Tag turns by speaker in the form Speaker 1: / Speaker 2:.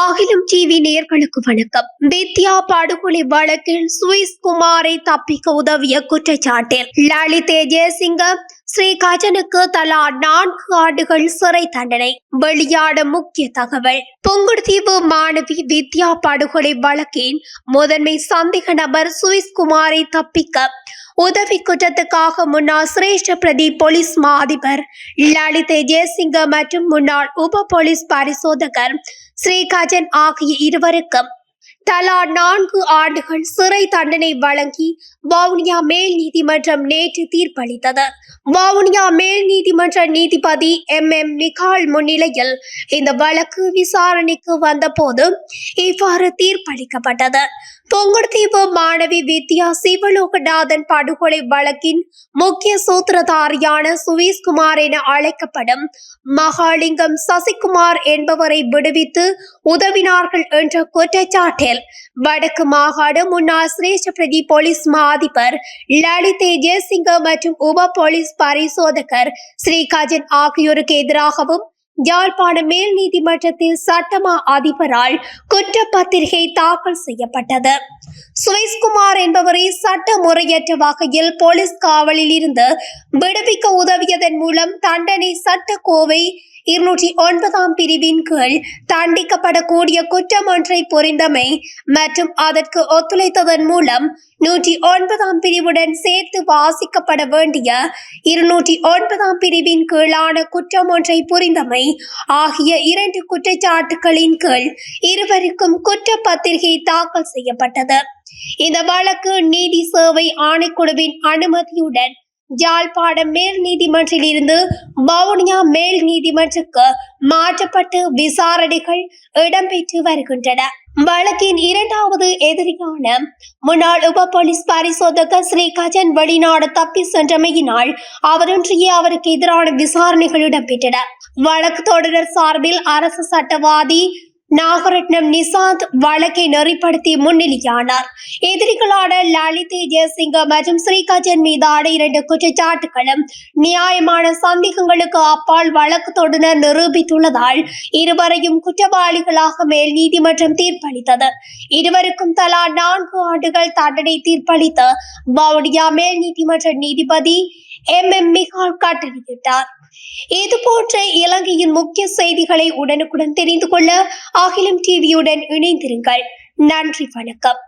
Speaker 1: அகிலம் டிவி நேர்களுக்கு வணக்கம். வித்யா படுகொலை வழக்கில் சுவிஸ் குமாரை தப்பிக்க உதவிய குற்றச்சாட்டில் லலிதே ஜெயசிங்க ஸ்ரீ கஜனுக்கு தலா நான்கு ஆண்டுகள் சிறை தண்டனை. வெளியான முக்கிய தகவல். புங்குடுதீவு மாணவி வித்யா படுகொலை வழக்கின் முதன்மை சந்தேக நபர் சுவிஸ் குமாரை தப்பிக்க உதவி குற்றத்துக்காக முன்னாள் சிரேஷ்ட பிரதி போலீஸ் மா அதிபர் லலிதே ஜெயசிங்க மற்றும் முன்னாள் உப போலீஸ் பரிசோதகர் ஸ்ரீகாஜன் ஆகிய இருவருக்கும் தலா நான்கு ஆண்டுகள் சிறை தண்டனை வழங்கி வவுனியா மேல் நீதிமன்றம் நேற்று தீர்ப்பளித்தது. வவுனியா மேல் நீதிமன்ற நீதிபதி எம். எம். நிகால் முன்னிலையில் இந்த வழக்கு விசாரணைக்கு வந்தபோது இவ்வாறு தீர்ப்பளிக்கப்பட்டது. பொங்குடுதீவு மாணவி வித்யா சிவலோகநாதன் படுகொலை வழக்கின் முக்கிய சூத்திரதாரியான சுவீஸ்குமார் என அழைக்கப்படும் மகாலிங்கம் சசிகுமார் என்பவரை விடுவித்து உதவினார்கள் என்ற குற்றச்சாட்டில் வடக்கு மாகாண முன்னாள் சிரேஷ்ட பிரதி போலீஸ் மா அதிபர் லலிதே ஜெயசிங்க மற்றும் உப போலீஸ் பரிசோதகர் ஸ்ரீகாஜன் ஆகியோருக்கு எதிராகவும் யாழ்ப்பாண மேல் நீதிமன்றத்தில் சட்டமா அதிபரால் குற்றப்பத்திரிகை தாக்கல் செய்யப்பட்டது. சுரேஷ்குமார் என்பவரை சட்ட முறையற்ற வகையில் போலீஸ் காவலில் இருந்து விடுவிக்க உதவியதன் மூலம் தண்டனை சட்ட கோவை இருநூற்றி ஒன்பதாம் பிரிவின் கீழ் தண்டிக்கப்படக்கூடிய குற்றம் ஒன்றை புரிந்தமை மற்றும் அதற்கு ஒத்துழைத்ததன் மூலம் நூற்றி ஒன்பதாம் பிரிவுடன் சேர்த்து வாசிக்கப்பட வேண்டிய இருநூற்றி ஒன்பதாம் பிரிவின் கீழான குற்றம் ஒன்றை புரிந்தமை ஆகிய இரண்டு குற்றச்சாட்டுகளின் கீழ் இருவருக்கும் குற்றப்பத்திரிகை தாக்கல் செய்யப்பட்டது. இந்த வழக்கு நீதி சேவை ஆணைக்குழுவின் அனுமதியுடன் யாழ்ப்பாணம் மேல் நீதிமன்றில் இருந்து வவுனியா மேல் நீதிமன்றத்துக்கு மாற்றப்பட்டு விசாரணைகள் இடம்பெற்று வருகின்றன. வழக்கின் இரண்டாவது எதிரியான முன்னாள் உப போலீஸ் பரிசோதகர் ஸ்ரீ கஜன் வெளிநாடு தப்பி சென்றமையினால் அவரொன்றியே அவருக்கு எதிரான விசாரணைகள் இடம்பெற்றன. வழக்கு தொடரர் சார்பில் அரசு சட்டவாதி நாகரட்னம் நிசாந்த் வழக்கை நெறிப்படுத்தி முன்னிலையானார். எதிரிகளான லலிதே ஜெயசிங்க மற்றும் ஸ்ரீகாஜன் மீதான இரண்டு குற்றச்சாட்டுகளும் நியாயமான சந்தேகங்களுக்கு அப்பால் வழக்கு தொடர்ந்து நிரூபித்துள்ளதால் இருவரையும் குற்றவாளிகளாக மேல் நீதிமன்றம் தீர்ப்பளித்தது. இருவருக்கும் தலா நான்கு ஆண்டுகள் தண்டனை தீர்ப்பளித்து வவுடியா மேல் நீதிமன்ற நீதிபதி எம் எம் மிகால் கட்டளையிட்டார் இது போன்ற இலங்கையின் முக்கிய செய்திகளை உடனுக்குடன் தெரிந்து கொள்ள அகிலம் டிவியுடன் இணைந்திருங்கள். நன்றி வணக்கம்.